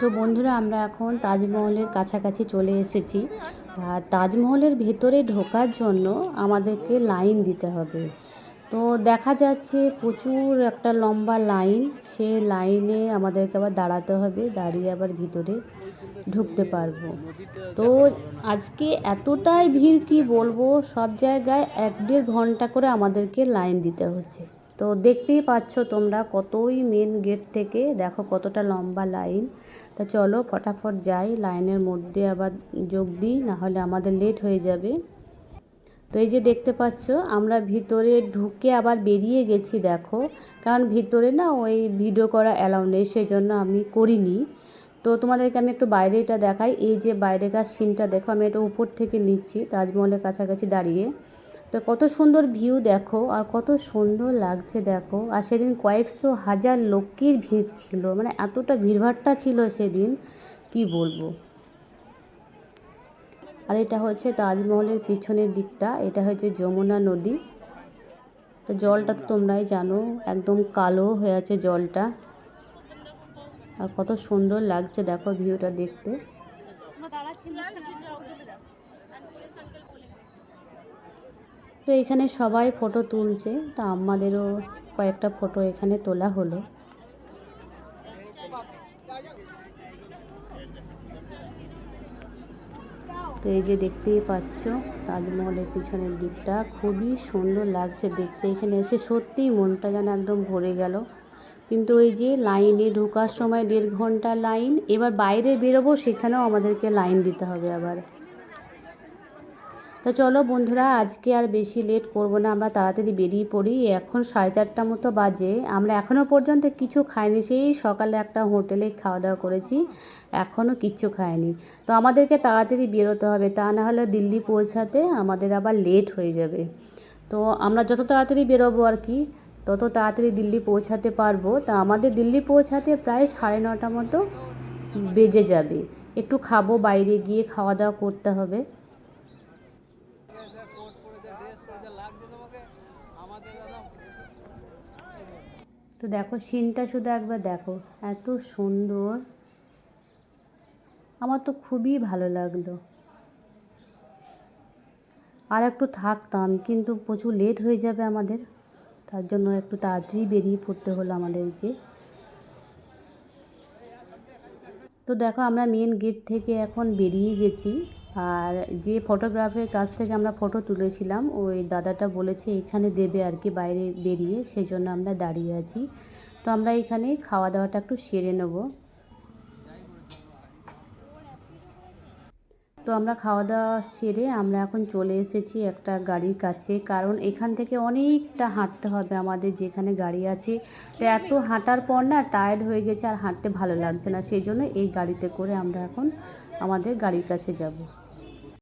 তো বন্ধুরা, আমরা এখন তাজমহলের কাছাকাছি চলে এসেছি। আর তাজমহলের ভেতরে ঢোকার জন্য আমাদেরকে লাইন দিতে হবে। তো দেখা যাচ্ছে প্রচুর একটা লম্বা লাইন। সে লাইনে আমাদেরকে আবার দাঁড়াতে হবে, দাঁড়িয়ে আবার ভিতরে ঢুকতে পারব। তো আজকে এতটাই ভিড় কি বলব, সব জায়গায় এক দেড় ঘণ্টা করে আমাদেরকে লাইন দিতে হচ্ছে। তো দেখতেই পাচ্ছ তোমরা কতই মেন গেট থেকে, দেখো কতটা লম্বা লাইন তা চলো ফটাফট যাই লাইনের মধ্যে আবার যোগ দিই, নাহলে আমাদের লেট হয়ে যাবে। তো এই যে দেখতে পাচ্ছ, আমরা ভিতরে ঢুকে আবার বেরিয়ে গেছি, দেখো। কারণ ভিতরে না ওই ভিডিও করা অ্যালাউ নেই, সেজন্য আমি করিনি। তো তোমাদেরকে আমি একটু বাইরে এটা দেখাই। এই যে বাইরেকার সিনটা দেখো আমি এটা উপর থেকে নিচ্ছি, তাজমহলের কাছাকাছি দাঁড়িয়ে। তো কত সুন্দর ভিউ দেখো আর কত সুন্দর লাগছে দেখো। আর সেদিন কয়েকশো হাজার লোকের ভিড় ছিল মানে এতটা ভিড়ভাট্টা ছিল সেদিন, কি বলব। আর এটা হচ্ছে তাজমহলের পিছনের দিকটা, এটা হচ্ছে যমুনা নদী। তো জলটা তো তোমরাই জানো, একদম কালো হয়ে আছে জলটা। আর কত সুন্দর লাগছে দেখো ভিউটা দেখতে। তো এখানে সবাই ফটো তুলছে। তা আমাদেরও কয়েকটা ফটো এখানে তোলা হলো। তো এই যে দেখতেই পাচ্ছ, তাজমহলের পিছনের দিকটা খুবই সুন্দর লাগছে দেখতে। এখানে এসে সত্যিই মনটা যেন একদম ভরে গেল। কিন্তু ওই যে লাইনে ঢোকার সময় দেড় ঘণ্টা লাইন, এবার বাইরে বেরোবো সেখানেও আমাদেরকে লাইন দিতে হবে আবার। তো চলো বন্ধুরা, আজকে আর বেশি লেট করব না, আমরা তাড়াতাড়ি বেরিয়ে পড়ি। এখন সাড়ে চারটা মতো বাজে, আমরা এখনও পর্যন্ত কিছু খাইনি, সেই সকালে একটা হোটেলে খাওয়া দাওয়া করেছি এখনও কিচ্ছু খাইনি। তো আমাদেরকে তাড়াতাড়ি বেরোতে হবে, তা না হলে দিল্লি পৌঁছাতে আমাদের আবার লেট হয়ে যাবে। তো আমরা যত তাড়াতাড়ি বেরোবো আর কি, তত তাড়াতাড়ি দিল্লি পৌঁছাতে পারব। তা আমাদের দিল্লি পৌঁছাতে প্রায় সাড়ে নটা মতো বেজে যাবে। একটু খাব, বাইরে গিয়ে খাওয়া দাওয়া করতে হবে। তো দেখো, সিনটা শুধু একবার দেখো। এত সুন্দর। আমার তো খুবই ভালো লাগল। আর একটু থাকতাম, কিন্তু প্রচুর লেট হয়ে যাবে আমাদের। তার জন্য একটু তাড়াতাড়ি বেরিয়ে পড়তে হলো আমাদেরকে। তো দেখো, আমরা মেন গেট থেকে এখন বেরিয়ে গেছি। আর যে ফটোগ্রাফের কাছ থেকে আমরা ফটো তুলেছিলাম, ওই দাদাটা বলেছে এখানে দেবে আর কি, বাইরে বেরিয়ে সেই জন্য আমরা দাঁড়িয়ে আছি। তো আমরা এখানে খাওয়া দাওয়াটা একটু সেরে নেব। তো আমরা খাওয়া দাওয়া সেরে আমরা এখন চলে এসেছি একটা গাড়ির কাছে, কারণ এখান থেকে অনেকটা হাঁটতে হবে আমাদের যেখানে গাড়ি আছে। তো এত হাঁটার পর না টায়ার্ড হয়ে গেছে আর হাঁটতে ভালো লাগছে না সেই জন্য এই গাড়িতে করে আমরা এখন আমাদের গাড়ির কাছে যাব।